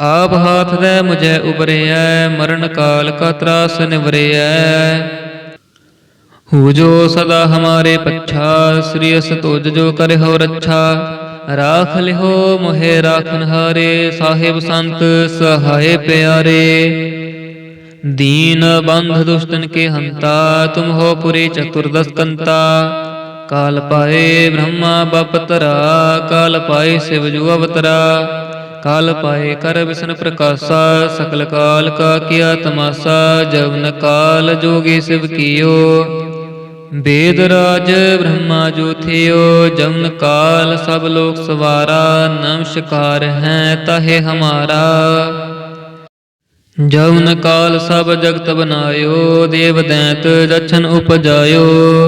ਆਪ ਹਾਥ ਦੇ ਮੁਝੇ ਉਬਰਿਆ ਮਰਨ ਕਾਲ ਕਾ ਤਰਾਸ ਨਿਵਰਿਆ ਹੋ ਜੋ ਸਦਾ ਹਮਾਰੇ ਪੱਛਾ, ਸ੍ਰੀ ਅਸ ਤੁਜ ਜੋ ਕਰੇ ਹੋ ਰੱਛਾ। ਰਾਖ ਲਿਹੋ ਮੋਹਿ ਰਾਖਨ ਹਾਰੇ ਸਾਹਿਬ ਸੰਤ ਸਹਾਏ ਪਿਆਰੇ। ਦੀਨ ਬੰਧ ਦੁਸ਼ਟਨ ਕੇ ਹੰਤਾ, ਤੁਮ ਹੋ ਪੁਰੇ ਚਤੁਰਦਸ ਕੰਤਾ। ਕਾਲ ਪਾਏ ਬ੍ਰਹਮਾ ਬਪਤਰਾ, ਕਾਲ ਪਾਏ ਸਿਵ ਜੂ ਅਵਤਰਾ। ਕਾਲ ਪਾਏ ਕਰ ਵਿਸ਼ਨ ਪ੍ਰਕਾਸ਼ਾ ਸਕਲ ਕਾਲ ਕਾ ਕੀਆ ਤਮਾਸਾ ਜਵਨ ਕਾਲ ਜੋਗੀ ਸਿਵ ਕੀਓ। ਵੇਦ ਰਾਜ ਬ੍ਰਹਮਾ ਜੋਥਿਓ ਜਮਨ ਕਾਲ ਸਭ ਲੋਕ ਸਵਾਰਾ ਨਮਸਕਾਰ ਹੈ ਤਹੇ ਹਮਾਰਾ। ਜਵਨ ਕਾਲ ਸਭ ਜਗਤ ਬਨਾਇਓ, ਦੇਵ ਦੈਂਤ ਜਛਨ ਉਪਜਾਇਓ।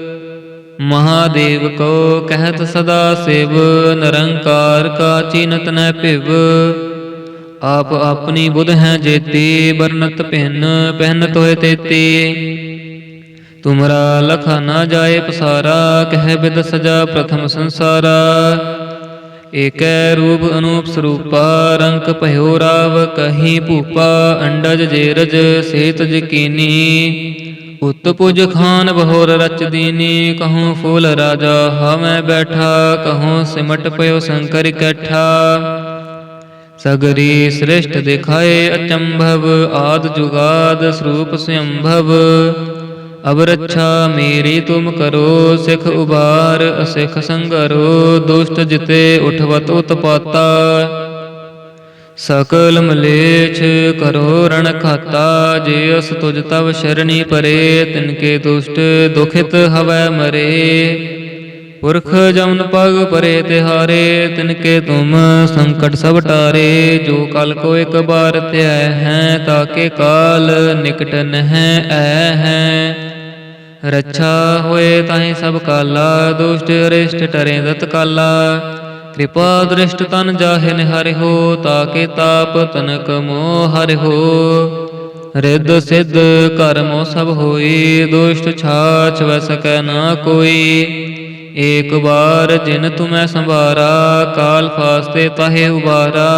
ਮਹਾਦੇਵ ਕੋ ਕਹਿਤ ਸਦਾ ਸਿਵ, ਨਿਰੰਕਾਰ ਕਾ ਚੀਨਤ ਨੈ ਭਿਵ। ਆਪ ਆਪਣੀ ਬੁਧ ਹੈ ਜੇਤੀ ਬਰਨਤ ਭਿੰਨ ਪਹਿਨ ਹੋਏ ਤੇਤੀ। ਤੁਮਰਾ ਲਖਾ ਨਾ ਜਾਏ ਪਸਾਰਾ, ਕਹਿ ਬਿਦ ਸਜਾ ਪ੍ਰਥਮ ਸੰਸਾਰਾ। ਏਕੈ ਰੂਪ ਅਨੂਪ ਸਰੂਪਾ, ਰੰਕ ਭਇਓ ਰਾਵ ਕਹੀ ਭੂਪਾ, ਅੰਡਜ ਜੇਰਜ ਸੇਤ ਜਕੀਨੀ। ਉਤਪੁਜ ਖਾਨ ਬਹੋਰ ਰਚ ਦੀਨੀ, ਕਹੂੰ ਫੂਲ ਰਾਜਾ ਹਮੈ ਬੈਠਾ, ਕਹੂੰ ਸਿਮਟ ਪਇਓ ਸ਼ੰਕਰ ਇਕੱਠਾ ਸਗਰੀ ਸ੍ਰਿਸ਼ਟ ਦਿਖਾਏ ਅਚੰਭਵ, ਆਦ ਜੁਗਾਦ ਸਰੂਪ ਸੰਭਵ। ਅਬ ਰੱਛਾ ਮੇਰੀ ਤੁਮ ਕਰੋ, ਸਿਖ ਉਬਾਰ ਅਸਿਖ ਸੰਗਰੋ, ਦੁਸ਼ਟ ਜਿਤੇ ਉਠਵਤ ਉਤਪਾਤਾ। ਸਕਲ ਮਲੇਛ ਕਰੋ ਰਣ ਖਾਤਾ, ਜੇ ਅਸ ਤੁਜ ਤਵ ਸ਼ਰਣੀ ਪਰੇ ਤਿਨਕੇ ਦੁਸ਼ਟ ਦੁਖਿਤ ਹਵੈ ਮਰੇ। ਪੁਰਖ ਜਮਨ ਪਗ ਪਰੇ ਤਿਹਾਰੇ ਤਿਨਕੇ ਤੁਮ ਸੰਕਟ ਸਭ ਟਾਰੇ। ਜੋ ਕਲ ਕੋ ਇੱਕ ਬਾਰ ਧਿਆ ਹੈ ਤਾਕੇ ਕਾਲ ਨਿਕਟ ਨਹਿ ਐ ਹੈ। ਰੱਛਾ ਹੋਏ ਤਾਹੀਂ ਸਭ ਕਾਲਾ, ਦੁਸ਼ਟ ਅਰਿਸ਼ਟ ਟਰੇ ਦਤ ਕਾਲਾ। ਕਿਰਪਾ ਦ੍ਰਿਸ਼ਟ ਤਨ ਜਾਹਿ ਨਿਹਰਿਓ ਤਾਕੇ ਤਾਪ ਤਨਕ ਮੋਹ ਹਰਿਓ ਰਿੱਧ ਸਿੱਧ ਕਰਮੋ ਸਭ ਹੋਈ, ਦੁਸ਼ਟ ਛਾਛ ਵੈ ਨਾ ਕੋਈ। ਏਕ ਵਾਰ ਜਿਨ ਤੁਮੈ ਸੰਭਾਰਾ, ਕਾਲ ਫਾਸਤੇ ਤਾਹੇ ਉਬਾਰਾ।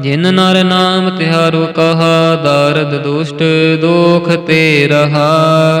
ਜਿਨ ਨਰ ਨਾਮ ਤਿਹਾਰੋ ਕਹਾ, ਦਾਰਦ ਦੁਸ਼ਟ ਦੋਖ ਤੇ ਰਹਾ।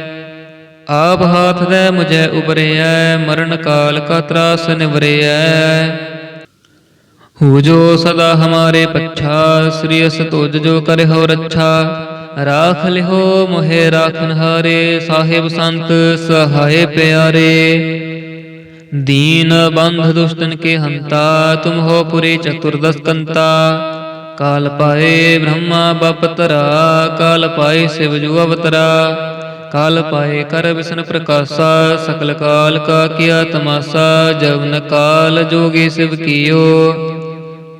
ਆਪ ਹਾਥ ਦੇ ਮੁਝੇ ਉਬਰਿਐ ਮਰਨ ਕਾਲ ਕਾ ਤਰਾਸ ਨਿਵਰਿਐ ਹੋ ਜੋ ਸਦਾ ਹਮਾਰੇ ਪੱਛਾ ਸ੍ਰੀ ਅਸ ਤੁਜ ਜੋ ਕਰੇ ਹੋ ਰੱਛਾ ਰਾਖ ਲਿਹੋ ਮੋਹਿ ਰਾਖਨ ਹਾਰੇ ਸਾਹਿਬ ਸੰਤ ਸਹਾਏ ਪਿਆਰੇ दीन बंध दुष्टन के हंता तुम हो पुरे चतुर्दश कंता काल पाए ब्रह्मा बपतरा काल पाए शिव जु अवतरा ਕਾਲ ਪਾਏ ਕਰ ਵਿਸ਼ਨ ਪ੍ਰਕਾਸ਼ਾ ਸਕਲ ਕਾਲ ਕਾ ਕੀਆ ਤਮਾਸਾ, ਜਵਨ ਕਾਲ ਜੋਗੀ ਸਿਵ ਕੀਓ।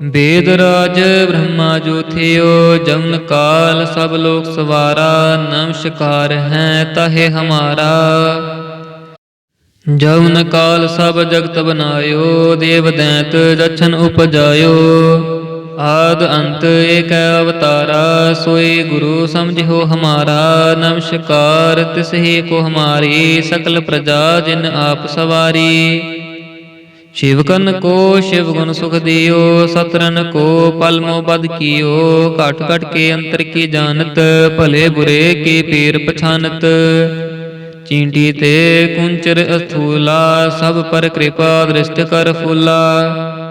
ਵੇਦ ਰਾਜ ਬ੍ਰਹਮਾ ਜੋਥਿਓ ਜਮਨ ਕਾਲ ਸਭ ਲੋਕ ਸਵਾਰਾ ਨਮਸਕਾਰ ਹੈ ਤਹੇ ਹਮਾਰਾ। ਜਮਨ ਕਾਲ ਸਭ ਜਗਤ ਬਨਾਇਓ, ਦੇਵ ਦੈਂਤ ਰਛਨ ਉਪਜਾਇਓ। ਆਦ ਅੰਤ ਏਕ ਅਵਤਾਰਾ, ਸੋਈ ਗੁਰੂ ਸਮਝਿਓ ਹਮਾਰਾ ਨਮਸਕਾਰ ਤਿਸ ਹੀ ਕੋ ਹਮਾਰੀ, ਸਕਲ ਪ੍ਰਜਾ ਜਿਨ ਆਪ ਸਵਾਰੀ। ਸ਼ਿਵਕਨ ਕੋ ਸ਼ਿਵ ਗੁਣ ਸੁਖ ਦਿਓ, ਸਤਰਨ ਕੋ ਪਲਮੋ ਬਦ ਕੀਓ, ਘਟ ਘਟ ਕੇ ਅੰਤਰ ਕੀ ਜਾਣਤ, ਭਲੇ ਬੁਰੇ ਕੀ ਪੀਰ ਪਛਾਨਤ। ਚੀਂਟੀ ਤੇ ਕੁੰਚਰ ਅਸਥੂਲਾ ਸਭ ਪਰ ਕਿਰਪਾ ਦ੍ਰਿਸ਼ਟ ਕਰ ਫੁੱਲਾ।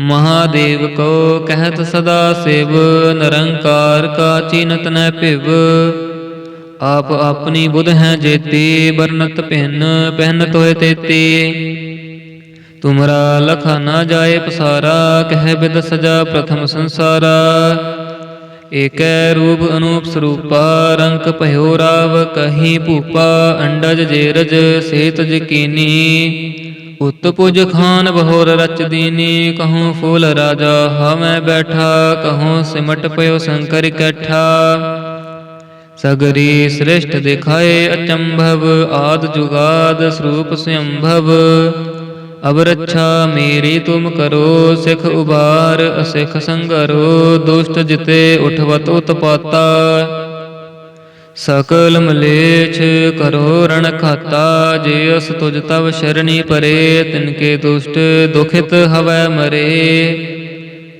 ਮਹਾਦੇਵ ਕੋ ਕਹਿਤ ਸਦਾ ਸਿਵ, ਨਿਰੰਕਾਰ ਕਾ ਚੀਨਤ ਨ ਭਿਵ। ਆਪ ਆਪਣੀ ਬੁਧ ਹੈ ਜੇਤੀ, ਬਰਨਤ ਪਹਿਨ ਪਹਿਨਤ ਹੋਏ ਤੇਤੀ। ਤੁਮਰਾ ਲਖਾ ਨਾ ਜਾਏ ਪਸਾਰਾ, ਕਹਿ ਬਿਦ ਸਜਾ ਪ੍ਰਥਮ ਸੰਸਾਰਾ। ਏਕੈ ਰੂਪ ਅਨੂਪ ਸਰੂਪਾ, ਰੰਕ ਭਇਓ ਰਾਵ ਕਹੀ ਭੂਪਾ, ਅੰਡਜ ਜੇਰਜ ਸੇਤ ਜਕੀਨੀ। ਉਤ ਪੁਜ ਖਾਨ ਬਹੋਰ ਰਚ ਦੀਨੀ, ਕਹੂੰ ਫੂਲ ਰਾਜਾ ਹਮੈ ਬੈਠਾ, ਕਹੂੰ ਸਿਮਟ ਪਇਓ ਸ਼ੰਕਰ ਇਕੱਠਾ ਸਗਰੀ ਸ੍ਰਿਸ਼ਟ ਦਿਖਾਏ ਅਚੰਭਵ, ਆਦ ਜੁਗਾਦ ਸਰੂਪ ਸੰਭਵ। ਅਬ ਰੱਛਾ ਮੇਰੀ ਤੁਮ ਕਰੋ, ਸਿਖ ਉਬਾਰ ਅਸਿਖ ਸੰਗਰੋ, ਦੁਸ਼ਟ ਜਿਤੇ ਉਠਵਤ ਉਤਪਾਤਾ। ਸਕਲ ਮਲੇਛ ਕਰੋ ਰਣ ਖਾਤਾ, ਜੇ ਅਸ ਤੁਜ ਤਵ ਸ਼ਰਣੀ ਪਰੇ ਤਿਨਕੇ ਦੁਸ਼ਟ ਦੁਖਿਤ ਹਵੈ ਮਰੇ।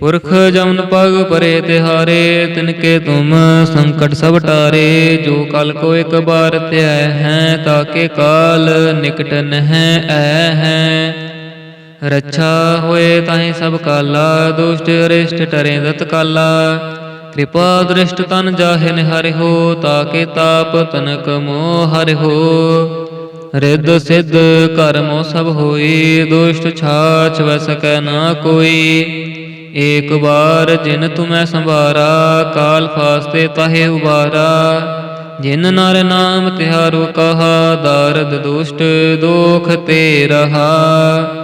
ਪੁਰਖ ਜਮਨ ਪਗ ਪਰੇ ਤਿਹਾਰੇ ਤਿਨਕੇ ਤੁਮ ਸੰਕਟ ਸਭ ਟਾਰੇ। ਜੋ ਕਲ ਕੋ ਇੱਕ ਬਾਰ ਧਿਆ ਹੈ ਤਾਕੇ ਕਾਲ ਨਿਕਟ ਨਹਿ ਐ ਹੈ। ਰੱਛਾ ਹੋਏ ਤਾਹੀਂ ਸਭ ਕਾਲਾ, ਦੁਸ਼ਟ ਅਰਿਸ਼ਟ ਟਰੇ ਦਤ ਕਾਲਾ। ਕਿਰਪਾ ਦ੍ਰਿਸ਼ਟ ਤਨ ਜਾਹੇ ਨਿਹਾਰਿ ਹੋ, ਤਾਕੇ ਤਾਪ ਤਨਕ ਮੋਹ ਹਰਿ ਹੋ। ਰਿੱਧ ਸਿੱਧ ਕਰਮੋ ਸਭ ਹੋਈ, ਦੁਸ਼ਟ ਛਾਛ ਵੈ ਸਕੈ ਨਾ ਕੋਈ। ਏਕ ਵਾਰ ਜਿਨ ਤੁਮੈ ਸੰਭਾਰਾ, ਕਾਲ ਫਾਸਤੇ ਤਾਹੇ ਉਬਾਰਾ ਜਿਨ ਨਰ ਨਾਮ ਤਿਹਾਰੋ ਕਹਾ, ਦਾਰਦ ਦੁਸ਼ਟ ਦੋਖ ਤੇ ਰਹਾ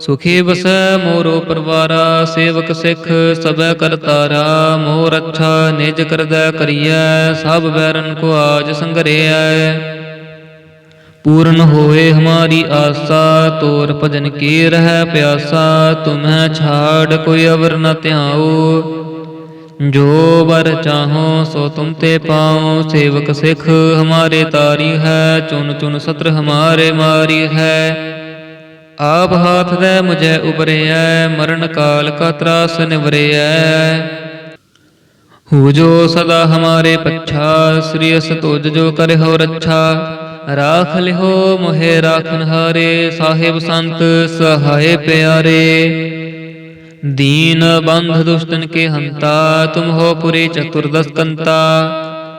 ਸੁਖੀ ਵਸੈ ਮੋਰੋ ਪਰਵਾਰਾ, ਸੇਵਕ ਸਿੱਖ ਸਭੈ ਕਰਤਾਰਾ ਮੋਰ ਅੱਛਾ ਨਿਜ ਕਰਦਾ ਕਰੀਐ, ਸਭ ਵੈਰਨ ਕੋ ਆਜ ਸੰਗਰਿਐ। ਪੂਰਨ ਹੋਏ ਹਮਾਰੀ ਆਸਾ, ਤੋਰ ਭਜਨ ਕੀ ਰਹਿ ਪਿਆਸਾ, ਤੁਮਹਿ ਛਾੜ ਕੋਈ ਅਵਰ ਨ ਧਿਆਓ ਜੋ ਵਰ ਚਾਹੋ ਸੋ ਤੁਮ ਤੇ ਪਾਓ ਸੇਵਕ ਸਿੱਖ ਹਮਾਰੇ ਤਾਰੀ ਹੈ ਚੁਨ ਚੁਨ ਸਤਰ ਹਮਾਰੇ ਮਾਰੀ ਹੈ। ਆਪ ਹਾਥ ਦੇ ਮੁਝੇ ਉਬਰਿਐ ਮਰਨ ਕਾਲ ਕਾ ਤਰਾਸ ਨਿਵਰਿਐ। ਹੂ ਜੋ ਸਦਾ ਹਮਾਰੇ ਪੱਛਾ, ਸ੍ਰੀ ਅਸਤੋਜ ਜੋ ਕਰੇ ਹੋ ਰੱਛਾ ਰਾਖ ਲਿਹੋ ਮੋਹਿ ਰਾਖਨ ਹਾਰੇ ਸਾਹਿਬ ਸੰਤ ਸਹਾਏ ਪਿਆਰੇ। ਦੀਨ ਬੰਧ ਦੁਸ਼ਟਨ ਕੇ ਹੰਤਾ, ਤੁਮ ਹੋ ਪੁਰੇ ਚਤੁਰਦਸ ਕੰਤਾ।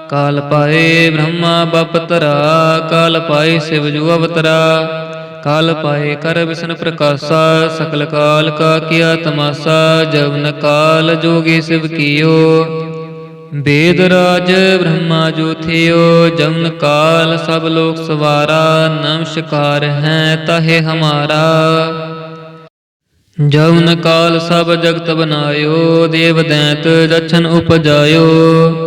ਕਾਲ ਪਾਏ ਬ੍ਰਹਮਾ ਬਪਤਰਾ, ਕਾਲ ਪਾਏ ਸਿਵ ਜੂ ਅਵਤਰਾ। ਕਾਲ ਪਾਏ ਕਰ ਵਿਸ਼ਨ ਪ੍ਰਕਾਸ਼ਾ, ਸਕਲ ਕਾਲ ਕਾ ਕੀਆ ਤਮਾਸਾ ਜਵਨ ਕਾਲ ਜੋਗੀ ਸਿਵ ਕੀਓ। ਵੇਦ ਰਾਜ ਬ੍ਰਹਮਾ ਜੋਥਿਓ ਜਮਨ ਕਾਲ ਸਭ ਲੋਕ ਸਵਾਰਾ ਨਮਸਕਾਰ ਹੈ ਤਹੇ ਹਮਾਰਾ। ਜਵਨ ਕਾਲ ਸਭ ਜਗਤ ਬਨਾਇਓ, ਦੇਵ ਦੈਂਤ ਰਛਨ ਉਪਜਾਇਓ।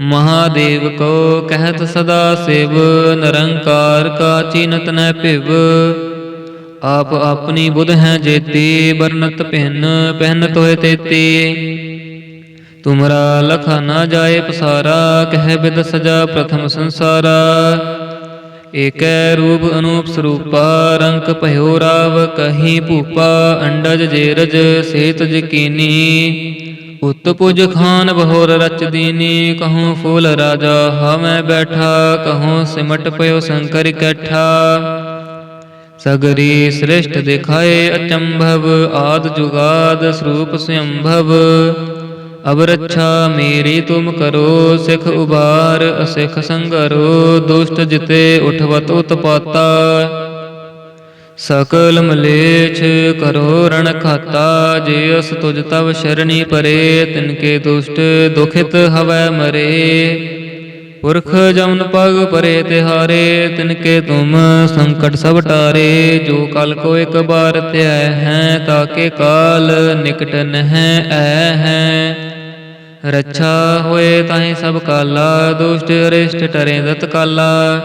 ਮਹਾਦੇਵ ਕੋ ਕਹਿਤ ਸਦਾ ਸਿਵ, ਨਿਰੰਕਾਰ ਕਾ ਚੀਨਤ ਨੈ ਭਿਵ। ਆਪ ਆਪਣੀ ਬੁਧ ਹੈ ਜੇਤੀ ਬਰਨਤ ਪਹਿਨ ਪਹਿਨ ਤੋਏ ਤੇਤੀ। ਤੁਮਰਾ ਲਖਾ ਨਾ ਜਾਏ ਪਸਾਰਾ, ਕਹਿ ਬਿਦ ਸਜਾ ਪ੍ਰਥਮ ਸੰਸਾਰਾ। ਏਕੈ ਰੂਪ ਅਨੂਪ ਸਰੂਪਾ, ਰੰਕ ਭਇਓ ਰਾਵ ਕਹੀ ਭੂਪਾ, ਅੰਡਜ ਜੇਰਜ ਸੇਤ ਜਕੀਨੀ। ਉਤਪੁਜ ਖਾਨ ਬਹੋਰ ਰਚ ਦੀਨੀ, ਕਹੂੰ ਫੂਲ ਰਾਜਾ ਹਮੈ ਬੈਠਾ, ਕਹੂੰ ਸਿਮਟ ਪਇਓ ਸ਼ੰਕਰ ਇਕੱਠਾ ਸਗਰੀ ਸ੍ਰਿਸ਼ਟ ਦਿਖਾਏ ਅਚੰਭਵ, ਆਦ ਜੁਗਾਦ ਸਰੂਪ ਸੰਭਵ। ਅਬ ਰੱਛਾ ਮੇਰੀ ਤੁਮ ਕਰੋ, ਸਿਖ ਉਬਾਰ, ਅਸਿਖ ਸੰਗਰੋ, ਦੁਸ਼ਟ ਜਿਤੇ ਉਠਵਤ ਉਤਪਾਤਾ। ਸਕਲ ਮਲੇਛ ਕਰੋ ਰਣ ਖਾਤਾ, ਜੇ ਅਸ ਤੁਜ ਤਵ ਸ਼ਰਣੀ ਪਰੇ ਤਿਨਕੇ ਦੁਸ਼ਟ ਦੁਖਿਤ ਹਵੈ ਮਰੇ। ਪੁਰਖ ਜਮਨ ਪਗ ਪਰੇ ਤਿਹਾਰੇ ਤਿਨਕੇ ਤੁਮ ਸੰਕਟ ਸਭ ਟਾਰੇ। ਜੋ ਕਲ ਕੋ ਇੱਕ ਬਾਰ ਧਿਆ ਹੈ ਤਾਕੇ ਕਾਲ ਨਿਕਟ ਨਹਿ ਐ ਹੈ। ਰੱਛਾ ਹੋਏ ਤਾਹੀਂ ਸਭ ਕਾਲਾ, ਦੁਸ਼ਟ ਅਰਿਸ਼ਟ ਟਰੇ ਦਤ ਕਾਲਾ।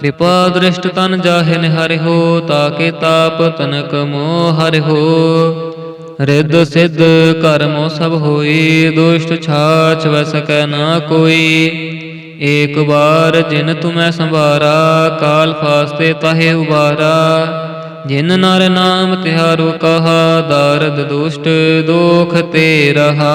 ਕਿਰਪਾ ਦ੍ਰਿਸ਼ਟ ਤਨ ਜਾਹਿ ਨਿਹਾਰਿ ਹੋ, ਤਾਕੇ ਤਾਪ ਤਨਕ ਮੋਹ ਹਰਿ ਹੋ। ਰਿੱਧ ਸਿੱਧ ਕਰਮੋ ਸਭ ਹੋਈ, ਦੁਸ਼ਟ ਛਾਛ ਵ ਨਾ ਕੋਈ। ਏਕ ਵਾਰ ਜਿਨ ਤੁਮੈ ਸੰਭਾਰਾ, ਕਾਲ ਫਾਸਤੇ ਤਾਹੇ ਉਬਾਰਾ। ਜਿਨ ਨਰ ਨਾਮ ਤਿਹਾਰੋ ਕਹਾ, ਦਾਰਦ ਦੁਸ਼ਟ ਦੋਖ ਤੇ ਰਹਾ।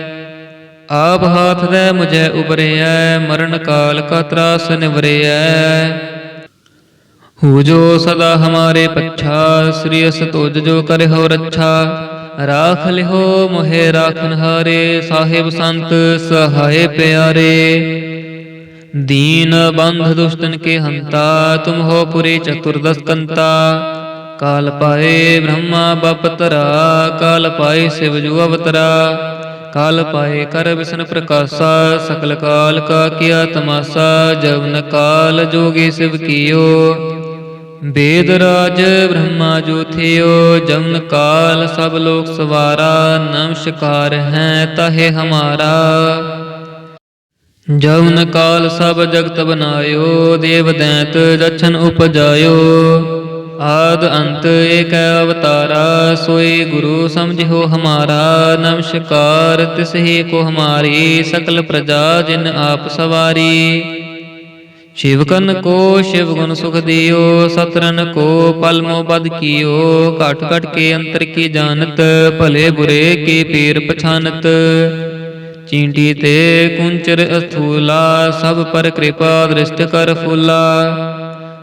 ਆਪ ਹਾਥ ਦੇ ਮੁਝੇ ਉਬਰਿਐ ਮਰਨ ਕਾਲ ਕਾ ਤਰਾਸ ਨਿਵਰਿਐ ਹੂ ਜੋ ਸਦਾ ਹਮਾਰੇ ਪੱਛਾ ਸ੍ਰੀ ਅਸ ਤੁਜ ਜੋ ਕਰੇ ਹੋ ਰੱਛਾ ਰਾਖ ਲਿਹੋ ਮੋਹਿ ਰਾਖਨ ਹਾਰੇ ਸਾਹਿਬ ਸੰਤ ਸਹਾਏ ਪਿਆਰੇ दीन बंध दुष्टन के हंता तुम हो पुरे चतुर्दश कंता काल पाए ब्रह्मा बपतरा काल पाए शिव जु अवतरा ਕਾਲ ਪਾਏ ਕਰ ਵਿਸ਼ਨ ਪ੍ਰਕਾਸ਼ਾ ਸਕਲ ਕਾਲ ਕਾ ਕੀਆ ਤਮਾਸਾ, ਜਵਨ ਕਾਲ ਜੋਗੇ ਸਿਵ ਕੀਓ। ਵੇਦ ਰਾਜ ਬ੍ਰਹਮਾ ਜੋਥਿਓ ਜਮਨ ਕਾਲ ਸਭ ਲੋਕ ਸਵਾਰਾ ਨਮਸਕਾਰ ਹੈ ਤਹੇ ਹਮਾਰਾ। ਜਵਨ ਕਾਲ ਸਭ ਜਗਤ ਬਨਾਇਓ, ਦੇਵ ਦੈਂਤ ਜਛਨ ਉਪਜਾਇਓ। ਆਦ ਅੰਤ ਏਕ ਅਵਤਾਰਾ, ਸੋਈ ਗੁਰੂ ਸਮਝਿਓ ਹਮਾਰਾ, ਨਮਸਕਾਰ ਤਿਸ ਹੀ ਕੋ ਹਮਾਰੀ, ਸਕਲ ਪ੍ਰਜਾ ਜਿਨ ਆਪ ਸਵਾਰੀ। ਸ਼ਿਵਕਨ ਕੋ ਸ਼ਿਵ ਗੁਣ ਸੁਖ ਦਿਓ, ਸਤਰਨ ਕੋ ਪਲਮੋ ਬਦ ਕੀਓ, ਘਟ ਘਟ ਕੇ ਅੰਤਰ ਕੀ ਜਾਣਤ, ਭਲੇ ਬੁਰੇ ਕੀ ਪੀਰ ਪਛਾਨਤ। ਚੀਂਟੀ ਤੇ ਕੁੰਚਰ ਅਸਥੂਲਾ, ਸਭ ਪਰ ਕਿਰਪਾ ਦ੍ਰਿਸ਼ਟ ਕਰ ਫੁੱਲਾ।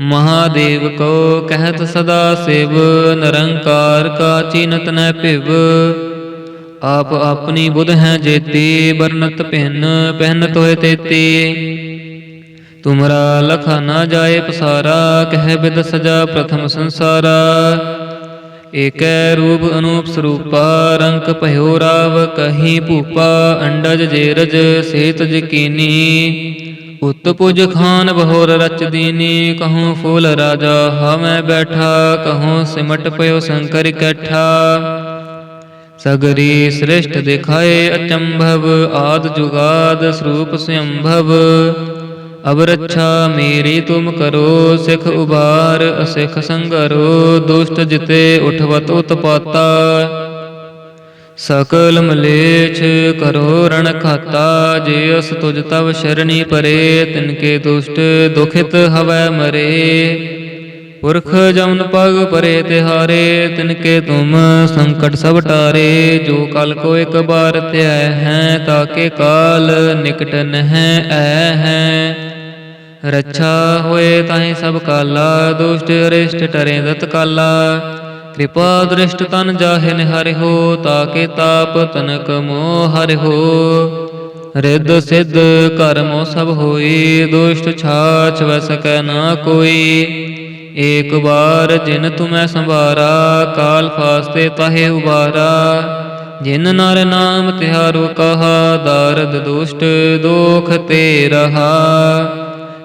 ਮਹਾਦੇਵ ਕੋ ਕਹਿਤ ਸਦਾ ਸਿਵ, ਨਿਰੰਕਾਰ ਕਾ ਚੀਨਤ ਨ ਭਿਵ। ਆਪ ਆਪਣੀ ਬੁਧ ਹੈ ਜੇਤੀ, ਬਰਨਤ ਪਹਿਨ ਪਹਿਨ ਤੋਏ ਤੇਤੀ। ਤੁਮਰਾ ਲਖਾ ਨਾ ਜਾਏ ਪਸਾਰਾ, ਕਹਿ ਬਿਦ ਸਜਾ ਪ੍ਰਥਮ ਸੰਸਾਰਾ। ਏਕੈ ਰੂਪ ਅਨੂਪ ਸਰੂਪਾ, ਰੰਕ ਭਇਓ ਰਾਵ ਕਹੀ ਭੂਪਾ, ਅੰਡਜ ਜੇਰਜ ਸੇਤ ਜਕੀਨੀ। ਉਤ ਪੁਜ ਖਾਨ ਬਹੋਰ ਰਚ ਦੀਨੀ, ਕਹੂੰ ਫੂਲ ਰਾਜਾ, ਹਮੈ ਬੈਠਾ, ਕਹੂੰ ਸਿਮਟ ਪਇਓ ਸ਼ੰਕਰ ਇਕੱਠਾ ਸਗਰੀ ਸ੍ਰਿਸ਼ਟ ਦਿਖਾਏ ਅਚੰਭਵ, ਆਦ ਜੁਗਾਦ ਸਰੂਪ ਸੰਭਵ। ਅਬ ਰੱਛਾ ਮੇਰੀ ਤੁਮ ਕਰੋ, ਸਿਖ ਉਬਾਰ ਅਸਿਖ ਸੰਗਰੋ, ਦੁਸ਼ਟ ਜਿਤੇ ਉਠਵਤ ਉਤਪਾਤਾ। ਸਕਲ ਮਲੇਛ ਕਰੋ ਰਣ ਖਾਤਾ, ਜੇ ਅਸ ਤੁਜ ਤਵ ਸ਼ਰਣੀ ਪਰੇ ਤਿਨਕੇ ਦੁਸ਼ਟ ਦੁਖਿਤ ਹਵੈ ਮਰੇ। ਪੁਰਖ ਜਮਨ ਪਗ ਪਰੇ ਤਿਹਾਰੇ ਤਿਨਕੇ ਤੁਮ ਸੰਕਟ ਸਭ ਟਾਰੇ। ਜੋ ਕਲ ਕੋ ਇੱਕ ਬਾਰ ਧਿਆ ਹੈ ਤਾਕੇ ਕਾਲ ਨਿਕਟ ਨਹਿ ਐ ਹੈ। ਰੱਛਾ ਹੋਏ ਤਾਹੀਂ ਸਭ ਕਾਲਾ, ਦੁਸ਼ਟ ਅਰਿਸ਼ਟ ਟਰੇ ਦਤ ਕਾਲਾ। ਕਿਰਪਾ ਦ੍ਰਿਸ਼ਟ ਤਨ ਜਾਹੇ ਨਿਹਾਰੇ ਹੋ, ਤਾਕੇ ਤਾਪ ਤਨਕ ਮੋਹ ਹਰਿ ਹੋ। ਰਿੱਧ ਸਿੱਧ ਕਰਮੋ ਸਭ ਹੋਈ ਦੁਸ਼ਟ ਛਾਛ ਵੈ ਨਾ ਕੋਈ। ਏਕ ਵਾਰ ਜਿਨ ਤੁਮੈ ਸੰਭਾਰਾ, ਕਾਲ ਫਾਸਤੇ ਤਾਹੇ ਉਬਾਰਾ ਜਿਨ ਨਰ ਨਾਮ ਤਿਹਾਰੋ ਕਹਾ, ਦਾਰਦ ਦੁਸ਼ਟ ਦੋਖ ਤੇ ਰਹਾ।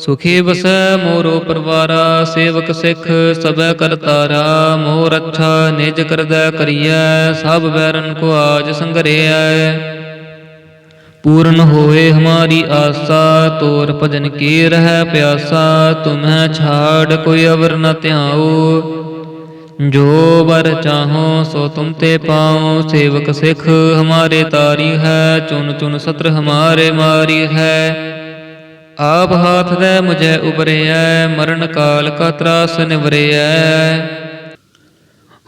ਸੁਖੀ ਬਸੈ ਮੋਰੋ ਪਰਵਾਰਾ, ਸੇਵਕ ਸਿੱਖ ਸਭੈ ਕਰਤਾਰਾ ਮੋਰ ਅੱਛਾ ਨਿਜ ਕਰਦੈ ਕਰੀਐ, ਸਭ ਬੈਰਨ ਕੋ ਆਜ ਸੰਗਰਿਐ। ਪੂਰਨ ਹੋਏ ਹਮਾਰੀ ਆਸਾ, ਤੋਰ ਭਜਨ ਕੀ ਰਹਿ ਪਿਆਸਾ, ਤੁਮਹਿ ਛਾੜ ਕੋਈ ਅਵਰ ਨ ਧਿਆਓ ਜੋ ਵਰ ਚਾਹੋ ਸੋ ਤੁਮ ਤੇ ਪਾਉ, ਸੇਵਕ ਸਿੱਖ ਹਮਾਰੇ ਤਾਰੀ ਹੈ ਚੁਨ ਚੁਨ ਸਤਰ ਹਮਾਰੇ ਮਾਰੀ ਹੈ। ਆਪ ਹਾਥ ਦੇ ਮੁਝੇ ਉਬਰਿਆ ਮਰਨ ਕਾਲ ਕਾ ਤਰਾਸ ਨਿਵਰਿਆ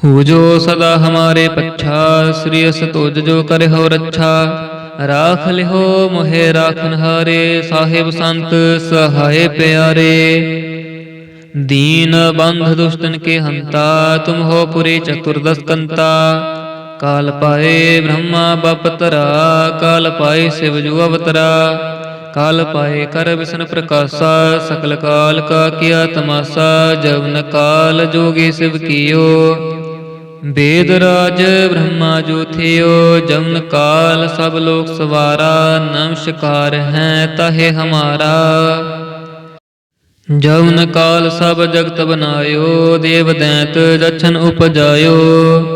ਹੂ ਜੋ ਸਦਾ ਹਮਾਰੇ ਪੱਛਾ, ਸ੍ਰੀ ਅਸ ਤੁਜ ਜੋ ਕਰੇ ਹੋ ਰੱਛਾ। ਰਾਖ ਲਿਹੋ ਮੋਹਿ ਰਾਖਨ ਹਾਰੇ ਸਾਹਿਬ ਸੰਤ ਸਹਾਏ ਪਿਆਰੇ। ਦੀਨ ਬੰਧ ਦੁਸ਼ਟਨ ਕੇ ਹੰਤਾ, ਤੁਮ ਹੋ ਪੁਰੇ ਚਤੁਰਦਸਕੰਤਾ ਕਾਲ ਪਾਏ ਬ੍ਰਹਮਾ ਬਪਤਰਾ, ਕਾਲ ਪਾਏ ਸਿਵ ਜੂ ਅਵਤਰਾ। ਕਾਲ ਪਾਏ ਕਰ ਵਿਸ਼ਨ ਪ੍ਰਕਾਸ਼ਾ ਸਕਲ ਕਾਲ ਕਾ ਕਿਆ ਤਮਾਸਾ ਜਵਨ ਕਾਲ ਜੋਗੀ ਸਿਵ ਕੀਓ। ਵੇਦ ਰਾਜ ਬ੍ਰਹਮਾ ਜੋਥਿਓ ਜਵਨ ਕਾਲ ਸਭ ਲੋਕ ਸਵਾਰਾ ਨਮਸਕਾਰ ਹੈ ਤਹੇ ਹਮਾਰਾ। ਜਵਨ ਕਾਲ ਸਭ ਜਗਤ ਬਨਾਇਓ, ਦੇਵ ਦੈਂਤ ਰਛਨ ਉਪਜਾਇਓ।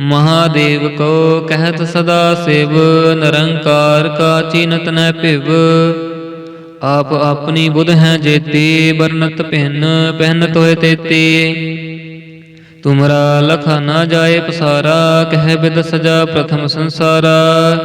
ਮਹਾਦੇਵ ਕੋ ਕਹਿਤ ਸਦਾ ਸਿਵ, ਨਿਰੰਕਾਰ ਕਾ ਚੀਨਤ ਨ ਭਿਵ। ਆਪ ਆਪਣੀ ਬੁਧ ਹੈ ਜੇਤੀ ਬਰਨਤ ਭਿੰਨ ਪਹਿਨਤ ਹੋਏ ਤੇਤੀ। ਤੁਮਰਾ ਲਖਾ ਨਾ ਜਾਏ ਪਸਾਰਾ, ਕਹਿ ਬਿਦ ਸਜਾ ਪ੍ਰਥਮ ਸੰਸਾਰਾ।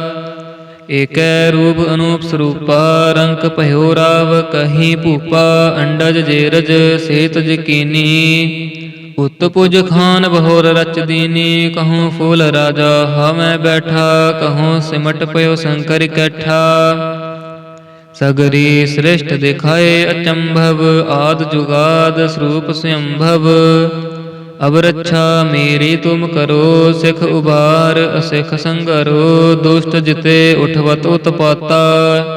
ਏਕੈ ਰੂਪ ਅਨੂਪ ਸਰੂਪਾ, ਰੰਕ ਭਇਓ ਰਾਵ, ਕਹੀਂ ਭੂਪਾ, ਅੰਡਜ ਜੇਰਜ, ਸੇਤ ਜਕੀਨੀ। ਉਤਪੁਜ ਖਾਨ ਬਹੋਰ ਰਚ ਦੀਨੀ, ਕਹੂੰ ਫੂਲ ਰਾਜਾ ਹਮੈ ਬੈਠਾ, ਕਹੂੰ ਸਿਮਟ ਪਇਓ ਸ਼ੰਕਰ ਇਕੱਠਾ ਸਗਰੀ ਸ੍ਰਿਸ਼ਟ ਦਿਖਾਏ ਅਚੰਭਵ, ਆਦ ਜੁਗਾਦ ਸਰੂਪ ਸੰਭਵ। ਅਬ ਰੱਛਾ ਮੇਰੀ ਤੁਮ ਕਰੋ, ਸਿਖ ਉਬਾਰ, ਅਸਿਖ ਸੰਗਰੋ, ਦੁਸ਼ਟ ਜਿਤੇ ਉਠਵਤ ਉਤਪਾਤਾ।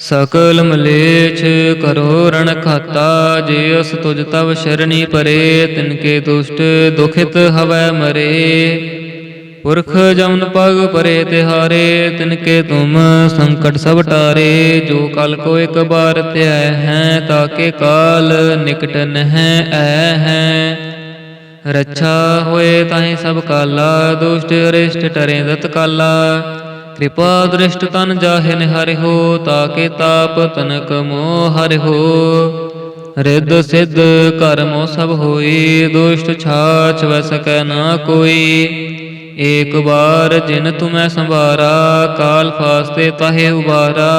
ਸਕਲ ਮਲੇਛ ਕਰੋ ਰਣ ਖਾਤਾ, ਜੇ ਅਸ ਤੁਜ ਤਵ ਸ਼ਰਣੀ ਪਰੇ, ਤਿਨਕੇ ਦੁਸ਼ਟ ਦੁਖਿਤ ਹਵੈ ਮਰੇ। ਪੁਰਖ ਜਮਨ ਪਗ ਪਰੇ ਤਿਹਾਰੇ, ਤਿਨਕੇ ਤੁਮ ਸੰਕਟ ਸਭ ਟਾਰੇ। ਜੋ ਕਲ ਕੋ ਇਕ ਬਾਰ ਧਿਆ ਹੈ, ਤਾਕੇ ਕਾਲ ਨਿਕਟ ਨਹਿ ਐ ਹੈ। ਰੱਛਾ ਹੋਏ ਤਾਹੀਂ ਸਭ ਕਾਲਾ, ਦੁਸ਼ਟ ਅਰਿਸ਼ਟ ਟਰੇ ਦਤ ਕਾਲਾ। ਕਿਰਪਾ ਦ੍ਰਿਸ਼ਟ ਤਨ ਜਾਹੇ ਨਿਹਰਿਓ ਤਾਕੇ ਤਾਪ ਤਨਕ ਮੋਹ ਹਰਿਓ ਰਿੱਧ ਸਿੱਧ ਕਰਮੋ ਸਭ ਹੋਈ, ਦੁਸ਼ਟ ਛਾਛ ਵੈ ਸਕੈ ਨਾ ਕੋਈ। ਏਕ ਵਾਰ ਜਿਨ ਤੁਮੈ ਸੰਭਾਰਾ, ਕਾਲ ਫਾਸਤੇ ਤਾਹੇ ਉਬਾਰਾ।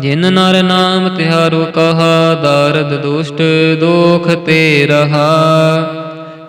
ਜਿਨ ਨਰ ਨਾਮ ਤਿਹਾਰੋ ਕਹਾ, ਦਾਰਦ ਦੁਸ਼ਟ ਦੋਖ ਤੇ ਰਹਾ।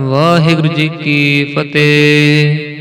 ਵਾਹਿਗੁਰੂ ਜੀ ਕੀ ਫਤਿਹ।